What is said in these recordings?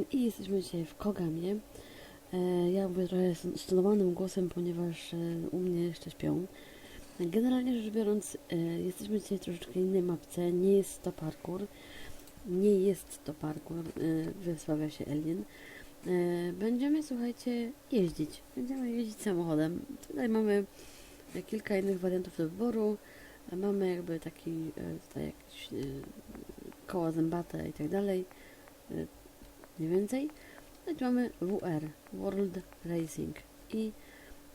Elin i jesteśmy dzisiaj w Kogamie. E, Ja mówię trochę stonowanym głosem, ponieważ e, u mnie jeszcze śpią. Generalnie rzecz biorąc, e, jesteśmy dzisiaj w troszeczkę innej mapce. Nie jest to parkour. Nie jest to parkour, wysławia się Elin. E, Będziemy, słuchajcie, jeździć. Będziemy jeździć samochodem. Tutaj mamy kilka innych wariantów do wyboru. Mamy jakby taki tutaj jakieś koła zębate i tak dalej. Mniej więcej. No i tu mamy WR, World Racing. I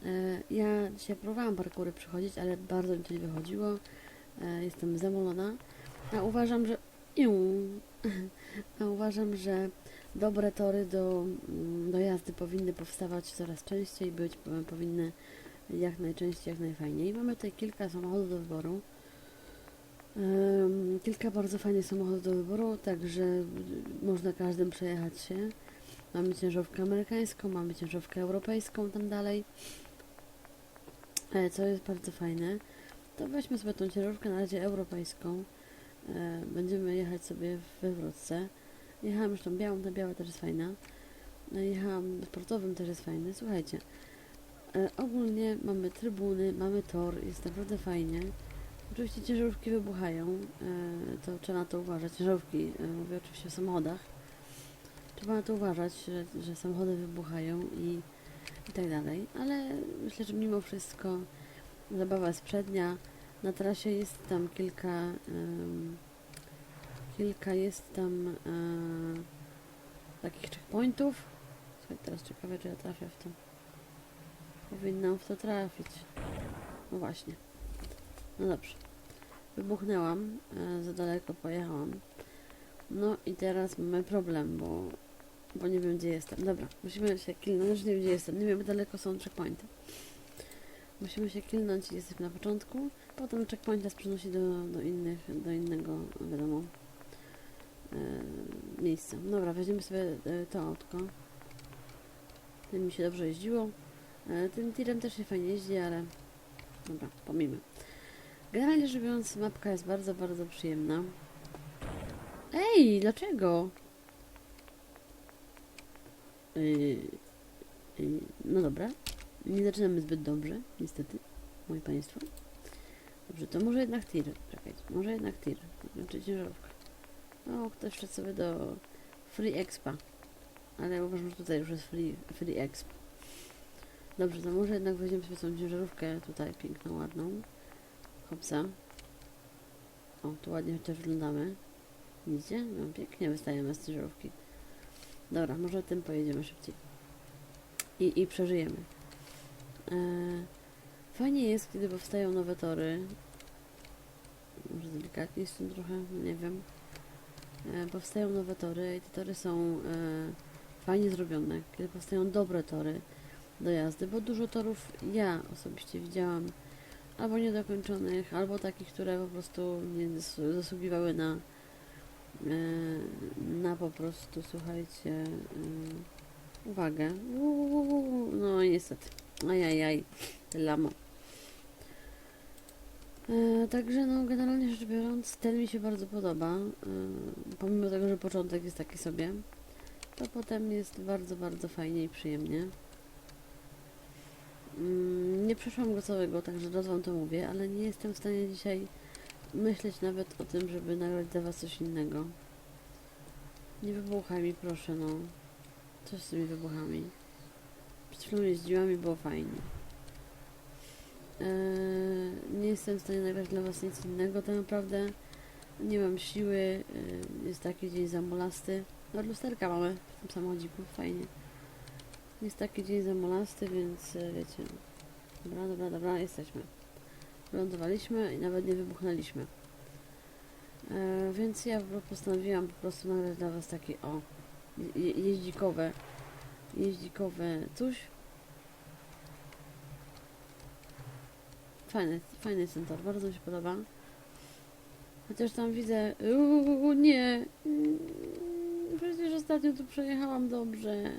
e, ja dzisiaj próbowałam parkury przychodzić, ale bardzo mi to nie wychodziło. E, jestem zamolona. A uważam, że... A uważam, że dobre tory do, mm, do jazdy powinny powstawać coraz częściej, być e, powinny jak najczęściej, jak najfajniej. Mamy tutaj kilka samochodów do wyboru. Kilka bardzo fajnych samochodów do wyboru, także można każdym przejechać się. Mamy ciężarówkę amerykańską, mamy ciężarówkę europejską tam dalej. E, co jest bardzo fajne, to weźmy sobie tą ciężarówkę na razie europejską. E, będziemy jechać sobie we wrotce. Jechałam już tą białą, ta biała też jest fajna. E, Jechałam sportowym, też jest fajny. Słuchajcie, e, ogólnie mamy trybuny, mamy tor, jest naprawdę fajnie. Oczywiście ciężarówki wybuchają, e, to trzeba na to uważać. Ciężarówki, e, mówię oczywiście o samochodach. Trzeba na to uważać, że, że samochody wybuchają i, i tak dalej, ale myślę, że mimo wszystko zabawa jest przednia. Na trasie jest tam kilka, em, kilka jest tam e, takich checkpointów. Słuchaj, teraz ciekawe, czy ja trafię w to. Powinnam w to trafić. No właśnie. No dobrze. Wybuchnęłam, e, za daleko pojechałam. No i teraz mamy problem, bo, bo nie wiem gdzie jestem. Dobra, musimy się kilnąć, nie wiem gdzie jestem, nie wiem jak daleko są checkpointy. Musimy się kilnąć jesteśmy na początku. Potem checkpoint nas przenosi do, do innych, do innego, wiadomo, e, miejsca. Dobra, weźmiemy sobie e, to autko. Tym mi się dobrze jeździło. E, tym tirem też się fajnie jeździ, ale dobra, pomijmy. Generalnie rzecz biorąc, mapka jest bardzo, bardzo przyjemna. Ej, dlaczego? Yy, yy, no dobra. Nie zaczynamy zbyt dobrze, niestety, moi państwo. Dobrze, to może jednak tir. Czekajcie, może jednak tir. Znaczy ciężarówka. O, ktoś wszedł sobie do Free Expa. Ale uważam, że tutaj już jest Free, free Exp. Dobrze, to może jednak weźmiemy sobie tą ciężarówkę tutaj, piękną, ładną. Hopsa. O, tu ładnie chociaż wyglądamy. Widzicie? No, pięknie wystajemy z ciężarówki. Dobra, może tym pojedziemy szybciej. I, i przeżyjemy. E, fajnie jest, kiedy powstają nowe tory. Może delikatniej z trochę, nie wiem. E, powstają nowe tory i te tory są e, fajnie zrobione. Kiedy powstają dobre tory do jazdy, bo dużo torów ja osobiście widziałam albo niedokończonych, albo takich, które po prostu nie zas- zasługiwały na e, na po prostu, słuchajcie, e, uwagę. No niestety. Ajajaj, lamo. E, także no, generalnie rzecz biorąc, ten mi się bardzo podoba. Pomimo tego, że początek jest taki sobie, to potem jest bardzo, bardzo fajnie i przyjemnie. Mm, Nie przeszłam go całego, także od wam to mówię, ale nie jestem w stanie dzisiaj myśleć nawet o tym, żeby nagrać dla was coś innego. Nie wybuchaj mi, proszę, no. Co z tymi wybuchami? Przed chwilą jeździłam i było fajnie. Eee, nie jestem w stanie nagrać dla was nic innego, tak naprawdę nie mam siły, eee, jest taki dzień zamolasty. No lusterka mamy w tym samochodziku, fajnie. Jest taki dzień zamolasty, więc e, wiecie. Dobra, dobra, dobra, jesteśmy. Wylądowaliśmy i nawet nie wybuchnęliśmy. E, więc ja po- postanowiłam po prostu nagrać dla was taki o je, jeździkowe jeździkowe coś. Fajny, fajny jest ten tor, bardzo mi się podoba. Chociaż tam widzę, uuu, nie, Mm, przecież ostatnio tu przejechałam dobrze.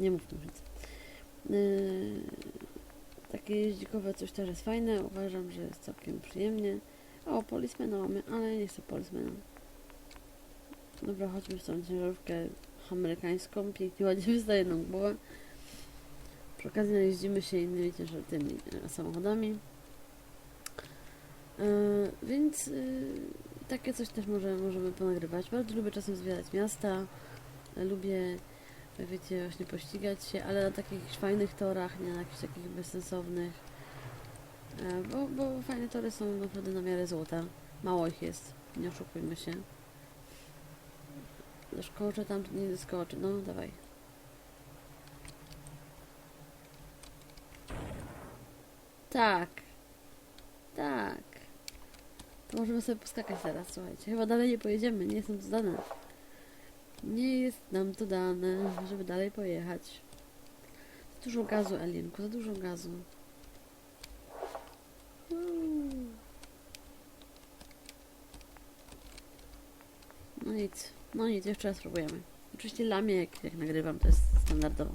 Nie mówmy nic. Yy, tak takie jeździkowe coś też jest fajne. Uważam, że jest całkiem przyjemnie. O, policmana mamy, ale nie chcę policmana. Dobra, chodźmy w tą ciężarówkę amerykańską. Pięknie, ładnie wystaje nam głowę. Przy okazji najeździmy się innymi ciężar tymi e, samochodami. E, więc y, takie coś też może, możemy ponagrywać. Bardzo lubię czasem zwiedzać miasta. Lubię, wiecie, właśnie pościgać się, ale na takich fajnych torach, nie na jakichś takich bezsensownych. E, Bo, bo fajne tory są naprawdę na miarę złota. Mało ich jest, nie oszukujmy się. Doskoczę tam, nie doskoczę. No, dawaj. Tak. Tak. To możemy sobie poskakać teraz, słuchajcie. Chyba dalej nie pojedziemy, nie jest nam to dane. Nie jest nam to dane, żeby dalej pojechać. Za dużo gazu, Elienku, za dużo gazu. No nic, no nic, jeszcze raz spróbujemy. Oczywiście lamię, jak, jak nagrywam, to jest standardowo.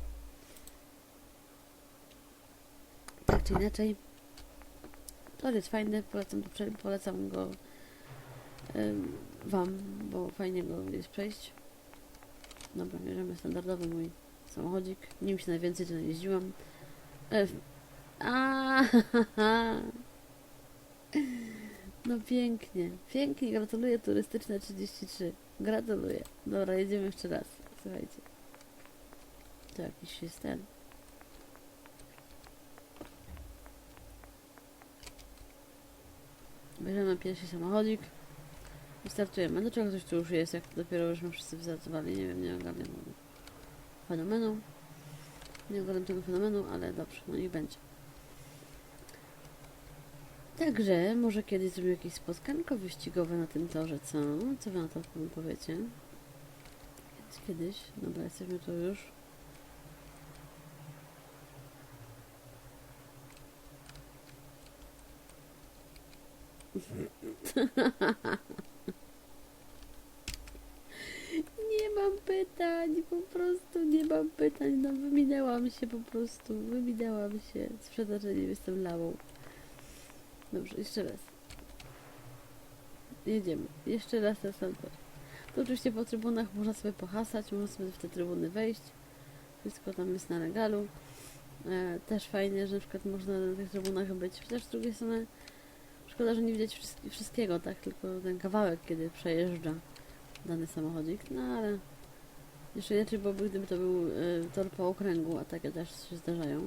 Tak czy inaczej, tor jest fajny, polecam, to polecam go Wam, bo fajnie go jest przejść. Dobra, bierzemy standardowy mój samochodzik. Nim się najwięcej tu najeździłam. E, a, No pięknie, pięknie, gratuluję turystyczne 33. Gratuluję. Dobra, jedziemy jeszcze raz. Słuchajcie. To jakiś jest ten. Bierzemy pierwszy samochodzik i startujemy. Do czego coś tu już jest, jak dopiero żeśmy wszyscy wystartowali? Nie wiem, nie ogarniam fenomenu. Nie ogarniam tego fenomenu, ale dobrze, no niech będzie. Także może kiedyś zrobimy jakieś spotkanko wyścigowe na tym torze, co? Co wy na to powiecie? Kiedyś, kiedyś. Dobra, jesteśmy tu już. Nie mam pytań, po prostu nie mam pytań. No wyminęłam się po prostu, wyminęłam się. Z przeznaczeniem jestem lałą. Dobrze, jeszcze raz. Jedziemy. Jeszcze raz ten sam. Tu oczywiście po trybunach można sobie pohasać, można sobie w te trybuny wejść. Wszystko tam jest na regalu. E, też fajnie, że na przykład można na tych trybunach być. Chociaż z drugiej strony szkoda, że nie widać wszystki- wszystkiego, tak? Tylko ten kawałek, kiedy przejeżdża dany samochodzik. No ale jeszcze inaczej byłoby, gdyby to był e, tor po okręgu, a takie też się zdarzają.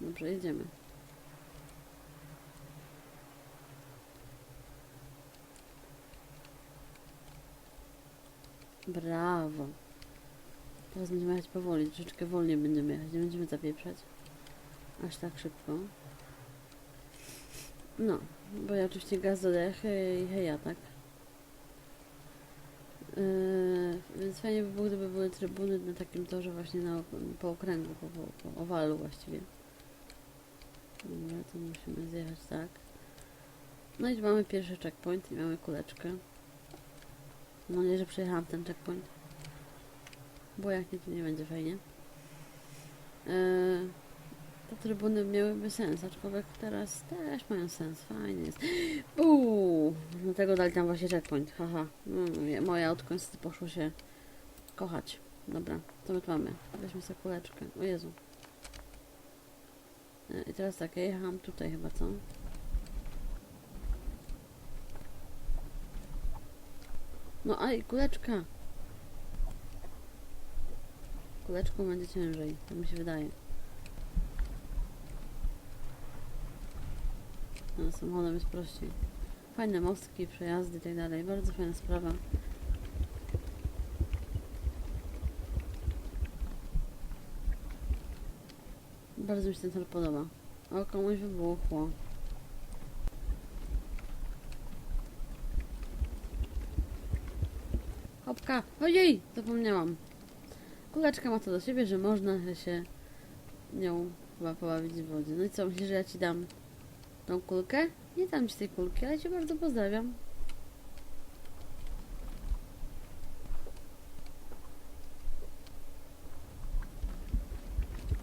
Dobrze, jedziemy. Brawo. Teraz będziemy jechać powoli, troszeczkę wolniej będziemy jechać, nie będziemy zapieprzać. Aż tak szybko. No, bo ja oczywiście gaz dodaję hej, heja, tak? Yy, więc fajnie by było, gdyby były trybuny na takim torze właśnie na, po okręgu, po, po, po owalu właściwie. Dobra, to musimy zjechać tak. No i mamy pierwszy checkpoint i mamy kuleczkę. No nie, że przejechałam ten checkpoint. Bo jak nie, to nie będzie fajnie. Te trybuny miałyby sens, aczkolwiek teraz też mają sens. Fajnie jest. Uuu, dlatego dali tam właśnie checkpoint. Haha. Je- moje autko niestety poszło się kochać. Dobra, co my tu mamy? Weźmy sobie kuleczkę. O Jezu. E, I teraz tak, ja jechałam tutaj chyba, co? No aj, kuleczka. Kuleczką będzie ciężej, tak mi się wydaje. No, samochodem jest prościej. Fajne mostki, przejazdy i tak dalej. Bardzo fajna sprawa. Bardzo mi się ten tor podoba. O, komuś wybuchło. Hopka! Ojej! Zapomniałam. Kuleczka ma to do siebie, że można się nią chyba pobawić w wodzie. No i co, myślisz, że ja ci dam tą kulkę? Nie dam ci tej kulki, ale cię bardzo pozdrawiam.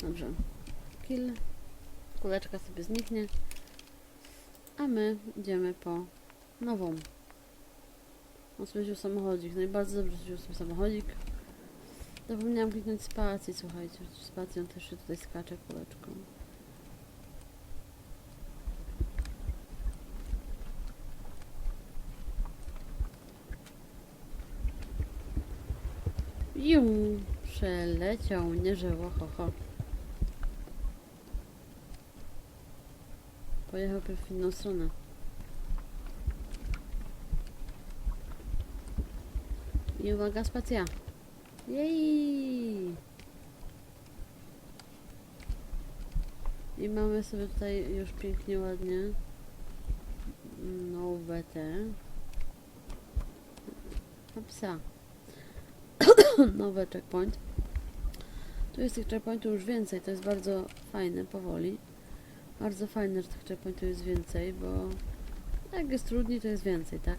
Dobrze. Kill. kuleczka sobie zniknie, a my idziemy po nową. On sobie wziął samochodzik, no i bardzo dobrze wziął sobie samochodzik. Zapomniałam kliknąć spacji, słuchajcie, spacją też się tutaj skacze kuleczką. Jum, przeleciał mnie, że ho, ho. Pojechał w inną stronę. I uwaga, spacja. Jej! I mamy sobie tutaj już pięknie, ładnie nowe te na psa. Nowe checkpoint. Tu jest tych checkpointów już więcej, to jest bardzo fajne, powoli. Bardzo fajne, że tych checkpointów jest więcej, bo jak jest trudniej, to jest więcej, tak?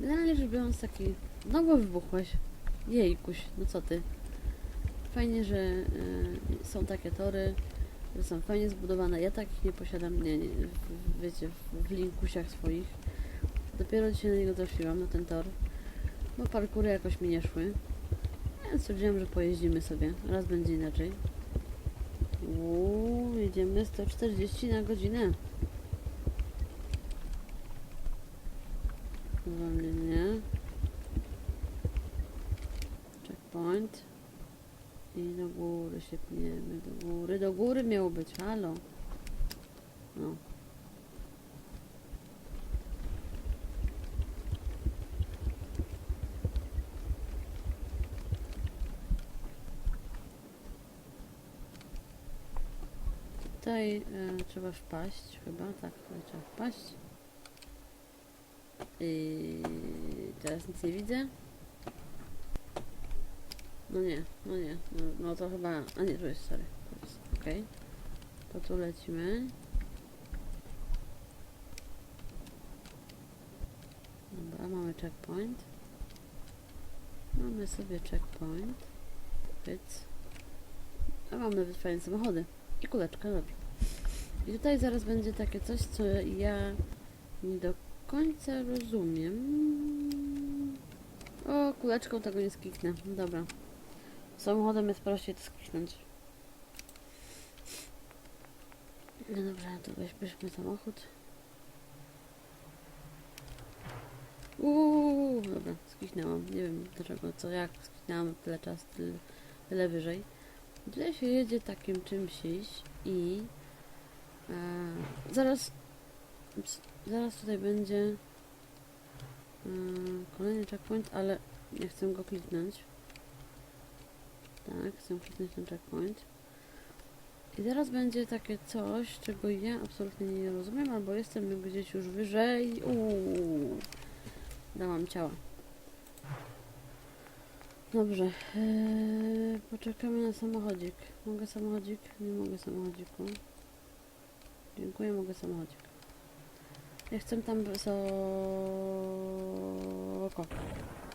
Generalnie rzecz biorąc, taki znowu wybuchłeś. Jejkuś, no co ty. Fajnie, że y, są takie tory, że są fajnie zbudowane. Ja takich nie posiadam, nie, nie w, wiecie, w, w linkusiach swoich. Dopiero dzisiaj na niego trafiłam, na ten tor. Bo parkury jakoś mi nie szły. Więc stwierdziłam, że pojeździmy sobie. Raz będzie inaczej. Uuu, jedziemy 140 na godzinę. Zwolnienie. Checkpoint. I do góry się pniemy. Do góry, do góry miało być. Halo. No. Tutaj e, trzeba wpaść, chyba, tak, tutaj trzeba wpaść. I teraz nic nie widzę. No nie, no nie, no, no to chyba, a nie, tu jest, sorry, tu jest, okej. To tu lecimy. Dobra, mamy checkpoint. Mamy sobie checkpoint. Pyc. A mam nawet fajne samochody. I kuleczka, dobrze. I tutaj zaraz będzie takie coś, co ja nie do końca rozumiem. O, kuleczką tego nie skiknę. Dobra. Samochodem jest prościej to skiknąć. No dobra, to weźmy samochód. Uuu, dobra, skiknęłam. Nie wiem dlaczego, co, jak skiknęłam tyle czas, tyle, tyle wyżej. Tutaj się jedzie takim czymś i e, zaraz ups, zaraz tutaj będzie e, kolejny checkpoint, ale nie chcę go kliknąć. Tak, chcę kliknąć ten checkpoint. I zaraz będzie takie coś, czego ja absolutnie nie rozumiem, albo jestem gdzieś już wyżej. Uuu, dałam ciała. Dobrze, eee, poczekamy na samochodzik. Mogę samochodzik? Nie mogę samochodziku. Dziękuję, mogę samochodzik. Ja chcę tam wysoko.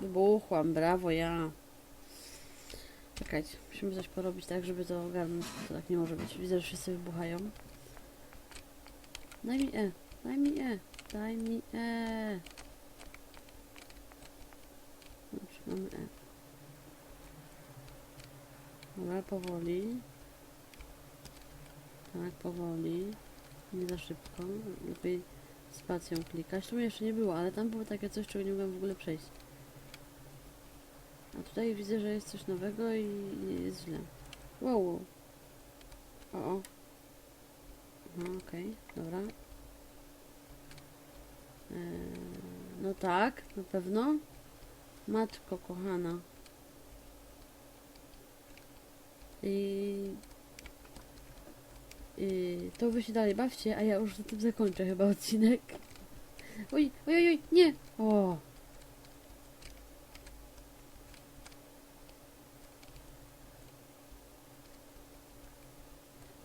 Wybuchłam, brawo, ja. Czekajcie, musimy coś porobić tak, żeby to ogarnąć. To tak nie może być. Widzę, że wszyscy wybuchają. Daj mi E, daj mi E, daj mi E. Dobrze, mamy E. Dobra, powoli. Tak, powoli. Nie za szybko. Lepiej spacją klikać. Tu mnie jeszcze nie było, ale tam było takie coś, czego nie mogłam w ogóle przejść. A tutaj widzę, że jest coś nowego i jest źle. Wow, wow. O, o. No, okej, dobra. Eee, no tak, na pewno. Matko kochana. I, to wy się dalej bawcie, a ja już na tym zakończę chyba odcinek. Oj, oj, oj, oj, nie! O!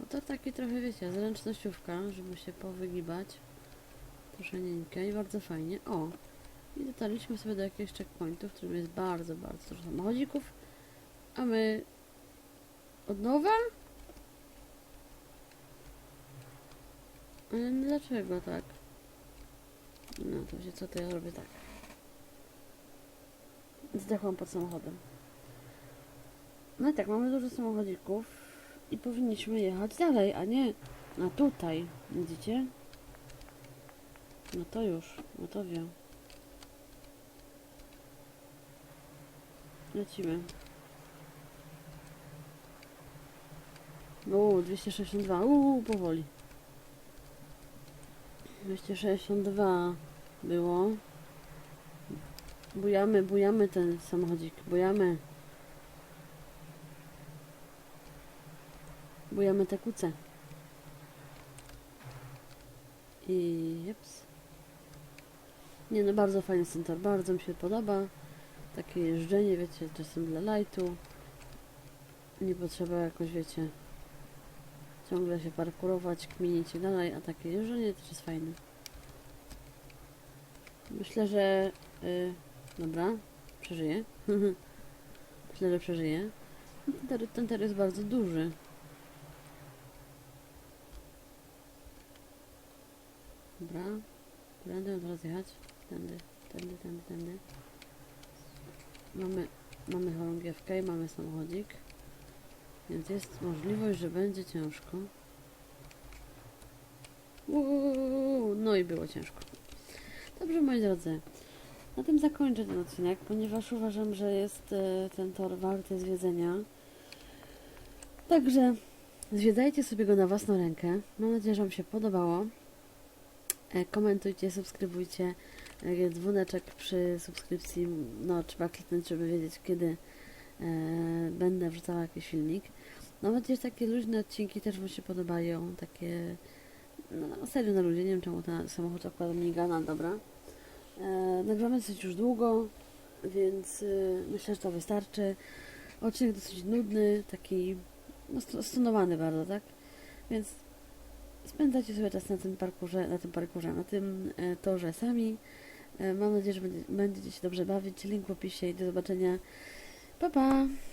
No to taki trochę, wiecie, zręcznościówka, żeby się powygibać. Troszeczkę i bardzo fajnie. O! I dotarliśmy sobie do jakiegoś checkpointu, w którym jest bardzo, bardzo dużo samochodzików. A my od nowa? Dlaczego tak? No to wiecie co, to ja robię tak. Zdechłam pod samochodem. No i tak, mamy dużo samochodzików i powinniśmy jechać dalej, a nie na tutaj. Widzicie? No to już, no to wiem. Lecimy. Uuu, 262. Uuu, powoli. 262 było. Bujamy, bujamy ten samochodzik. Bujamy. Bujamy te kuce. I jeps. Nie no, bardzo fajny center, bardzo mi się podoba. Takie jeżdżenie, wiecie, czasem dla lightu. Nie potrzeba jakoś, wiecie, ciągle się parkurować, kminić i dalej, a takie jeżdżenie też jest fajne. Myślę, że... Y, dobra, przeżyję. Myślę, że przeżyję. Ten ter, ten ter jest bardzo duży. Dobra. Będę teraz jechać. Tędy, tędy, tędy, tędy. Mamy, mamy chorągiewkę i mamy samochodzik. Więc jest możliwość, że będzie ciężko. Uuu, no i było ciężko. Dobrze, moi drodzy. Na tym zakończę ten odcinek, ponieważ uważam, że jest e, ten tor warty zwiedzenia. Także zwiedzajcie sobie go na własną rękę. Mam nadzieję, że Wam się podobało. E, Komentujcie, subskrybujcie. E, Dzwoneczek przy subskrypcji, no trzeba kliknąć, żeby wiedzieć, kiedy będę wrzucała jakiś filmik. Mam nadzieję, że takie luźne odcinki też Wam się podobają. Takie, no serio na ludzie, nie wiem czemu ten samochód akurat migana, dobra. E, nagramy dosyć już długo, więc e, myślę, że to wystarczy. Odcinek dosyć nudny, taki no, sto- stonowany bardzo, tak? Więc spędzacie sobie czas na tym parkurze, na tym parkurze, na tym e, torze sami. E, mam nadzieję, że będzie, będziecie się dobrze bawić. Link w opisie i do zobaczenia. 拜拜。